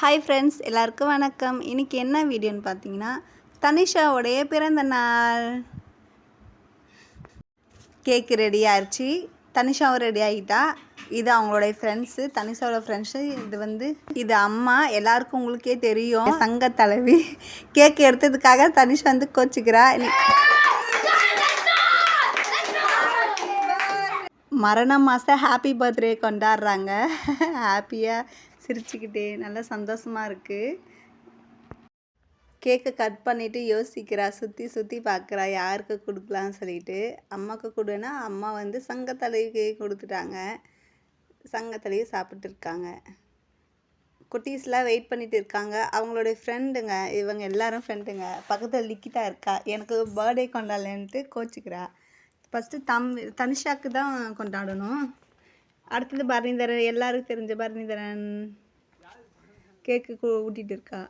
Hi friends எல்லாருக்கும் வணக்கம். இன்னைக்கு என்ன வீடியோன்னு பார்த்தீங்கன்னா தனிஷாவுடைய பிறந்த நாள். கேக்கு ரெடி ஆயிடுச்சு தனிஷாவும் ரெடி ஆகிட்டா. இது அவங்களுடைய ஃப்ரெண்ட்ஸு தனிஷாவோட ஃப்ரெண்ட்ஸு இது வந்து இது அம்மா. எல்லாருக்கும் உங்களுக்கே தெரியும். சங்க தலைவி. கேக் எடுத்ததுக்காக தனிஷா வந்து கோச்சிக்கிறா. இன்னைக்கு மரண மாதம் ஹாப்பி பர்த்டே கொண்டாடுறாங்க. ஹாப்பியாக சிரிச்சுக்கிட்டே நல்லா சந்தோஷமாக இருக்குது கேக்கை கட் பண்ணிவிட்டு யோசிக்கிறா சுற்றி சுற்றி பார்க்குறா யாருக்கு கொடுக்கலான்னு சொல்லிட்டு. அம்மாவுக்கு கொடுன்னா அம்மா வந்து சங்கத்தலைவிக்கு கொடுத்துட்டாங்க. சங்கத்தலைவி சாப்பிட்டு இருக்காங்க. குட்டீஸ்லாம் வெயிட் பண்ணிட்டு இருக்காங்க. அவங்களுடைய ஃப்ரெண்டுங்க இவங்க எல்லாரும் ஃப்ரெண்டுங்க பக்கத்தில் லிக்கிட்டா இருக்கா? எனக்கு பர்த்டே கொண்டாடலன்ட்டு கோச்சிக்கிறா. ஃபஸ்ட்டு தம் தனிஷாக்கு தான் கொண்டாடணும். அடுத்தது பரணிதரன் எல்லாருக்கும் தெரிஞ்ச பரணிதரன். கேக்கு ஊட்டிகிட்டு இருக்கா?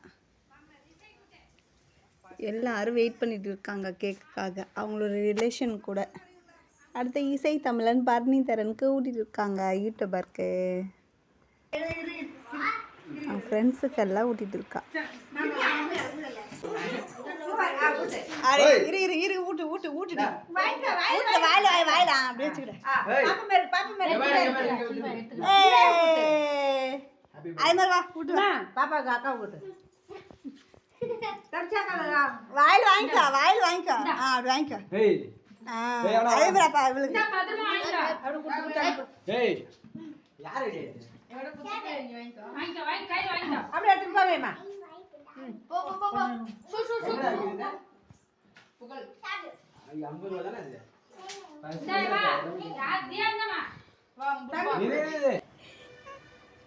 எல்லாரும் வெயிட் பண்ணிட்டு இருக்காங்க கேக்குக்காக அவங்களோட ரிலேஷன் கூட. அடுத்து இசை தமிழன் பரணிதரனுக்கு ஊட்டிட்டு இருக்காங்க யூடியூபருக்கு அவன் ஃப்ரெண்ட்ஸுக்கெல்லாம் ஊட்டிகிட்டு இருக்கா. அடே, இரு இரு இரு ஊட்டு ஊட்டு ஊட்டு வாயில வாய் வாயில அப்படியே வச்சுக்கிட. ஏய். அது மாதிரி வா ஊட்டு. வா. பாப்பாக்கு அக்கா கூட்டு வாயில் வாங்கிக்கோ வாயில் வாங்கிக்கோ. ஆ அப்படி வாங்கிக்கோ. அதே மாதிரி அப்பா இவளுக்கு. ஏய். யாரு இது அப்படியே எடுத்துட்டு போவேம்மா ஐயோ, ஐம்பது ரூபா தானே இது.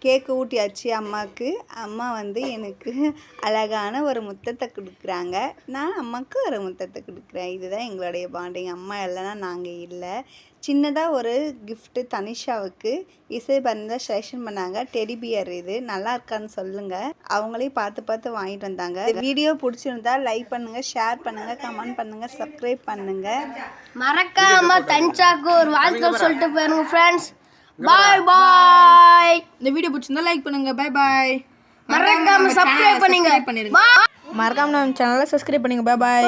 கேக்கு ஊட்டியாச்சு அம்மாவுக்கு அம்மா வந்து எனக்கு அழகான ஒரு முத்தத்தை கொடுக்குறாங்க. நான் அம்மாவுக்கு ஒரு முத்தத்தை கொடுக்குறேன். இதுதான் எங்களுடைய பாண்டிங். அம்மா இல்லைன்னா நாங்கள் இல்லை. சின்னதாக ஒரு கிஃப்ட்டு தனிஷாவுக்கு இசை பந்த செலெக்ஷன் பண்ணாங்க. டெடி பியர் இது. நல்லா இருக்கான்னு சொல்லுங்கள் அவங்களே பார்த்து பார்த்து வாங்கிட்டு வந்தாங்க. வீடியோ பிடிச்சிருந்தா லைக் பண்ணுங்கள் ஷேர் பண்ணுங்கள் கமெண்ட் பண்ணுங்கள் சப்ஸ்கிரைப் பண்ணுங்கள் மறக்காம தனிஷாவுக்கு ஒரு வாழ்த்து சொல்லிட்டு போயிருங்க ஃப்ரெண்ட்ஸ் பாய் பாய் இந்த வீடியோ பிடிச்சிருந்தா லைக் பண்ணுங்க. பை பாய் மறக்காம சப்ஸ்கிரைப் பண்ணுங்க. மறக்காம நம்ம சேனலை சப்ஸ்கிரைப் பண்ணுங்க. Bye bye